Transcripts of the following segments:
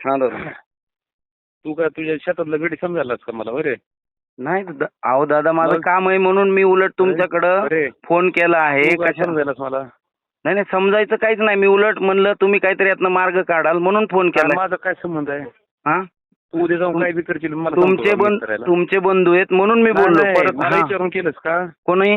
हा दादा. तू काय तुझ्या शेतातलं गडी समजायलाच का मला? बरे नाही दादा अहो दादा माझं मग? काम आहे म्हणून मी उलट तुमच्याकडं अरे. फोन केला आहे. तू काय कशा समजायलाच मला? नाही नाही समजायचं काहीच नाही. मी उलट म्हणलं तुम्ही काहीतरी यातनं मार्ग काढाल म्हणून फोन केला माझा काय संबंध आहे? हा? तू उद्या जाऊन काय बी करशील मला तुमचे बंधू करायला. तुमचे बंधू आहेत म्हणून मी नाही, बोललो. नाही, परत मला हा. विचारून केलंस का? कोणी?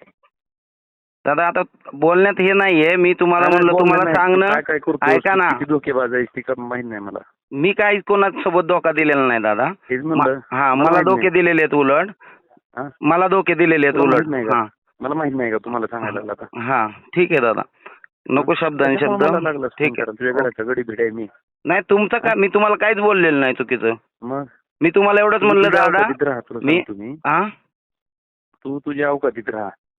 दादा आता बोलण्यात हे नाहीये. मी तुम्हाला नाही, म्हणलं बोल तुम्हाला नाही. सांगणं. काय काय ऐका ना. किती धोकेबाज आहेस? ती का माहीत नाही मला. मी काही कोणासोबत धोका दिलेला नाही दादा. हेच म्हणलं. मा- हा मला मला माहीत धोके नाही. दिलेले आहेत उलट. हा? मला धोके दिलेले आहेत तुला उलट. माहीत नाही का? हा. मला माहीत नाही का? तुम्हाला सांगायला लागला आता. हा ठीक आहे दादा. नको शब्द आणि शब्द. त्याच्यामुळे मला लागला ठीक. आहे. तुझ्या घराचा गडी भेट आहे मी. नाही तुमचं काय मी तुम्हाला काहीच बोललेलं नाही चुकीचं. मग? मी तुम्हाला एवढंच म्हणलं तुझ्या दादा. अवकातीत राहा तुला मी सांगतो मी हा तू तुझ्या अवकातीत राहा.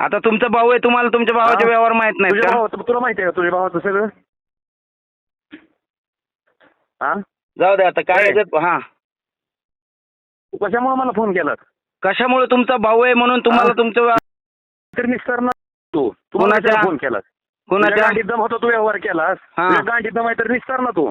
आता तुमचा भाऊ आहे तुम्हाला तुमच्या भावाचे हा. व्यवहार माहीत नाहीत तुझ्या भावाचं तुला माहिती आहे का तुझ्या भावाचं सगळं? हा? जाऊ द्या आता काय. याच्यात? हा. तू कशामुळे मला फोन केला कशामुळे तुमचा भाऊ आहे म्हणून तुम्हाला हा. तुमचं तर तू तू. मला कोणाच्या? कशाला फोन केला कोणाच्या? गांडीत दम होता तू व्यवहार केलास. हा. तुझ्या गांडीत दम आहे तर निस्तार ना तू.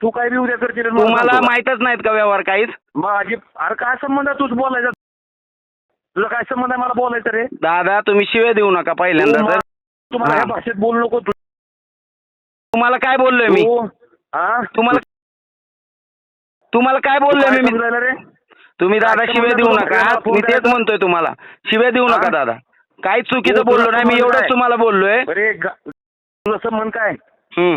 तू काय बी उद्या करशील मला तुम्हाला सांगतो का? माहितच नाहीत का व्यवहार काहीच? मग अजिब अरे काय संबंध आहे? तूच बोलायचा. तुझा काय संबंध आहे? मला बोलायचं रे. दादा तुम्ही शिव्या देऊ नका पहिल्यांदा तर. तुम्हाला हा. भाषेत बोलू नको तू. तुम्हाला काय बोललोय मी? तू- हा? तुम्हाला तुम्हाला काय तू बोललोय मी? समजायला रे? तुम्ही काय दादा शिव्या देऊ नका फोन मी तेच? म्हणतोय तुम्हाला. शिव्या देऊ हा? नका दादा. काहीच चुकीचं तू- बोललो तुला नाही मी एवढंच काय? तुम्हाला बोललोय. अरे गा- तुझा संबंध काय? हम्म.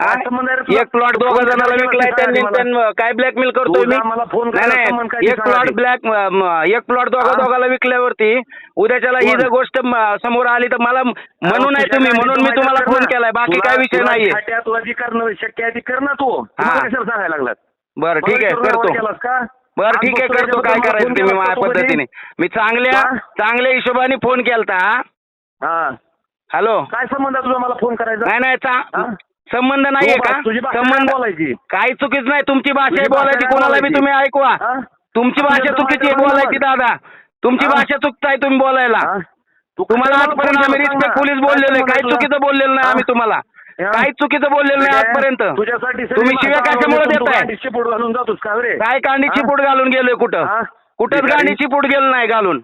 एक प्लॉट दोघा जणांना विकलाय त्यांनी काय ब्लॅकमेल करतोय मी? नाही नाही एक प्लॉट. ब्लॅक एक प्लॉट दोघा? दोघाला विकल्यावरती उद्याच्याला ही? जर गोष्ट समोर आली तर मला म्हणून आहे तुझ्या तुम्ही म्हणून मी तुम्हाला फोन. केलाय बाकी काय विषय नाहीये. करणं शक्य आहे ती कर ना तू. तुम्हाला कशाला सांगायला लागलात बरं ठीक आहे करतो. बरं ठीक आहे करतो. काय करायचं फोन ते मी केलास माझ्या? पद्धतीने? मी चांगल्या? चांगल्या हिशोबाने फोन केलता हॅलो? काय संबंध तुझा मला फोन करायचा? नाही नाही संबंध नाहीये का तुझी भाषा संबंध काय बोलायची काही चुकीच नाही तुमची भाषा तुझी भाषा बोलायची कोणाला बी बोलायची? तुम्ही ऐकवा हा? तुमची भाषा चुकीची आहे बोलायची नाही दादा तुमची हा? भाषा चुकताय तुम्ही बोलायला हा? तू तुम्हाला कशाला आजपर्यंत आम्ही? सांग रिस्पेक्ट ना. पोलीस बोललेलो आहे काही तुला? चुकीचं बोललेलं नाही हा? आम्ही तुम्हाला हा? काहीच चुकीचं बोललेलं नाही तुझ्या- आजपर्यंत तुझ्यासाठी सगळी तुम्ही शिव्या माणसं कशामुळे तू देताय गांडीत चिपूड घालून जातोस का रे काय गांडीची हा? घालून गेलोय कुठं? कुठंच भिकारी? गांडीची पूड गेलं नाही घालून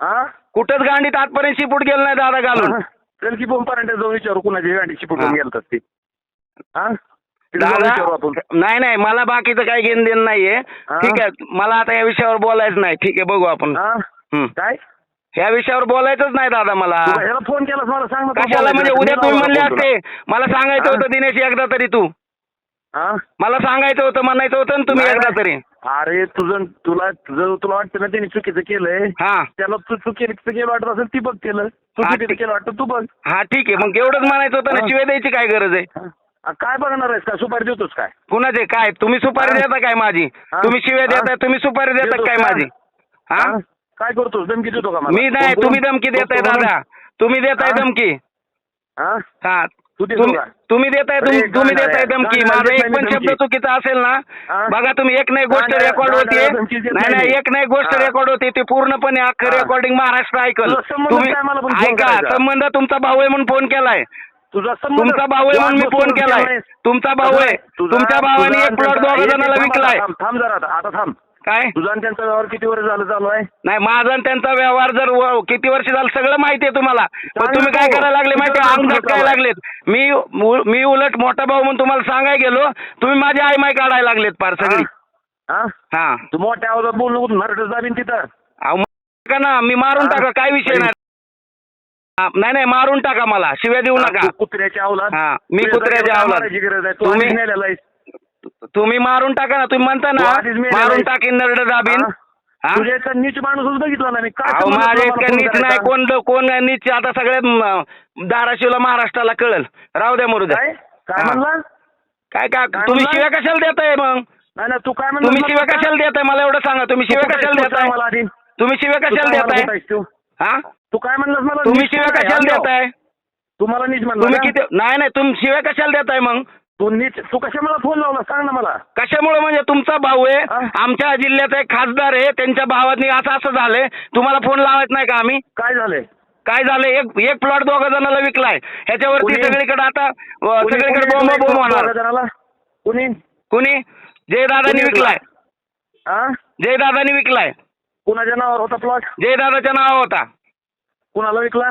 हा? कुठंच गांडीत आजपर्यंत शिपूट गेलं नाही दादा घालून हा? चल की बोंबापर्यंत जाऊन विचारू कुणाची गांडी चिपूड हा. गेलतात ते हा तिथे जाऊन दादा विचारू आपण नाही नाही मला बाकीचं काही घेणं देणं नाहीये हा? ठीक आहे मला आता या विषयावर बोलायचं नाही ठीक आहे बघू आपण हा हं. काय ह्या विषयावर बोलायचंच नाही दादा मला ह्याला फोन केलास मला सांग ना कशाला म्हणजे. उद्या मी तुम्ही लावला म्हणले फोन तुला. असते मला सांगायचं हा? होतं दिनेश एकदा तरी तू हा? मला सांगायचं होतं म्हणायचं होतं ना तुम्ही नाही, एकदा नाही. तरी अरे तुझं तुला तुझं तुला वाटतं ना त्यांनी चुकीचं केलंय हा त्याला तू चुकीचं केलं वाटत असेल ती बघ केलं चुकीचं. केलं वाटतं तू बघ हा ठीक आहे मग एवढंच म्हणायचं होतं ना. शिवाय द्यायची काय गरज आहे. आ, काय बघणार आहेस का सुपारी देतोस काय कुणाचे काय तुम्ही सुपारी. देता काय माझी हा. तुम्ही शिव्या हा. देताय तुम्ही सुपारी देता देतोस काय का? माझी हा हा? काय करतोस धमकी देतो का मला मी नाही कोण- तुम्ही धमकी कोण- देताय कोण- दादा तुम्ही देताय हा? धमकी हा? हा तुम्ही देताय तुम्ही देताय. धमकी माझा एक पण. शब्द चुकीचा असेल ना? बघा तुम्ही एक नाही गोष्ट रेकॉर्ड होती नाही नाही. एक नाही गोष्ट. रेकॉर्ड होती ती पूर्णपणे अख्खं. रेकॉर्डिंग महाराष्ट्र ऐकल तुम्ही ऐका? संबंध तुमचा भाऊ आहे म्हणून फोन केलाय तुझा तुमचा भाऊ आहे म्हणून मी फोन केलाय तुमचा भाऊ आहे तुमच्या भावाने एक प्लॉट दोघा जणांना विकलाय थांब जरा आता थांब काय? तुझा आणि त्यांचा व्यवहार किती वर्ष झालं चालू आहे? नाही माझा आणि त्यांचा व्यवहार जर व- किती वर्ष झालं सगळं माहिती आहे तुम्हाला. पण तुम्ही काय तू. करायला लागले माहिती आहे? काय? लागलेत? मी उ- मी उलट मोठा भाऊ म्हणून तुम्हाला सांगाय गेलो. तुम्ही माझी आई माय काढायला लागलेत फार सगळी. हा? हा? तू मोठ्या आवाजात बोल नको नरड दाबीन तिथं. अहो, मग का ना? मी मारून हा? टाका काय विषय नाही. हा, नाही नाही मारून टाका मला. शिव्या देऊ नका. तू कुत्र्याच्या हा, मी कुत्र्याच्या जागेवर अवलाद. मारायची गरज आहे. तू तुम्ही- आधीच नेलेला आहेस. तुम्ही मारून टाका ना तुम्ही म्हणता ना मारून. टाकीन नरड दाबीन हा? हा? तुझ्या इतका नीच माणूसच बघितला ना मी काय अहो संबंध माझ्या तुला इतकं मला फोन नीच नाही करायचा? कोण कोण नीच आता सगळ्या म, धाराशिवला महाराष्ट्राला कळल राहू द्या मरू द्या काय काय हा. म्हणला काय तुम्ही म्हणला? शिव्या कशाला देताय मग नाही ना तू काय म्हणला तुम्ही मला शिव्या? कशाला देताय मला एवढं सांगा तुम्ही शिव्या कशाला सांग देताय मला आधी. तुम्ही शिव्या कशाला मला देताय तू? हा तू काय म्हणलास मला तुम्ही नीच शिव्या काय? कशाला देताय आहो. तू मला नीच म्हणला तुम्ही? किती नाही नाही तुम्ही शिव्या कशाला देताय मग तू नीच तू कशा मला फोन लावला? सांग ना मला. कशामुळे म्हणजे तुमचा भाऊ आहे? आमच्या जिल्ह्याचा एक खासदार आहे त्यांच्या भावानी असं असं झालंय. तुम्हाला फोन लावायच नाही का आम्ही? काय झालंय? काय झालं एक एक प्लॉट दोघा जणांना विकलाय. ह्याच्यावरती कुणी? सगळीकडे आता अ, कुणी- सगळीकडे कुणी बोंब बोंब होणार. दोघा जणाला? कुणी? कुणी? जयदादानी कुणी विकलाय. हा जयदादानी विकलाय. कुणाच्या नावावर होता प्लॉट जयदादाच्या नाव होता. कुणाला विकला?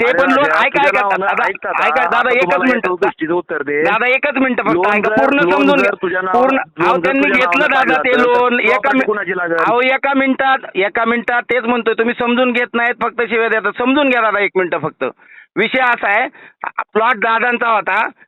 ते पण लोन राजा, ऐका दादा ऐक दादा एकच मिनिट गोष्टीचं उत्तर दे. दादा एकच मिनिट फक्त ऐका पूर्ण समजून घ्या. पूर्ण अहो त्यांनी घेतलं दादा ते लोन एका? अहो एका मिनिटात एका मिनिटात तेच म्हणतोय तुम्ही समजून घेत नाहीत फक्त शिवाय देतात. समजून घ्या दादा एक मिनिट फक्त. विषय असा आहे प्लॉट दादांचा होता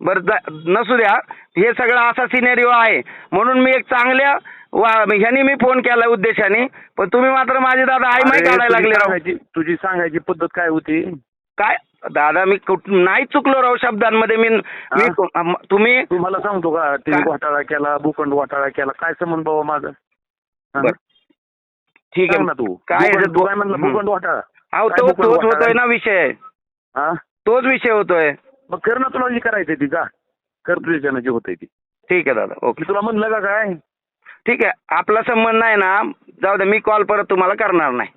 बरं नसू द्या. हे सगळं असा सिनेरिओ आहे. म्हणून मी एक चांगल्या वा- ह्यानी मी फोन केला उद्देशाने. पण तुम्ही मात्र माझे दादा आई अरे, काढायला तुझी लागले राव. सांगायची तुझी सांगायची पद्धत काय होती? काय? दादा मी कुठ नाही चुकलो राव शब्दांमध्ये. मी मी अम- तुम्ही? तू मला सांगतो का? तिने काय? घोटाळा केला भूखंड घोटाळा केला. काय संबंध बाबा माझं? हा? बरं. ठीक सांग आहे ना तू. काय भूखंड- तू? काय म्हणलं? हं. भूखंड घोटाळा. अहो काय तो भूखंड तोच घोटाळा होतोय? ना विषय. हा? तोच विषय होतोय. मग कर ना तुला जी करायचंय ती जा. कर तुझ्यानं जे होतंय ती. ठीक आहे दादा ओके. मी तुला म्हणलं का काय? ठीक आहे आपला संबंध नाही ना जाऊ दे मी कॉल परत तुम्हाला करणार नाही.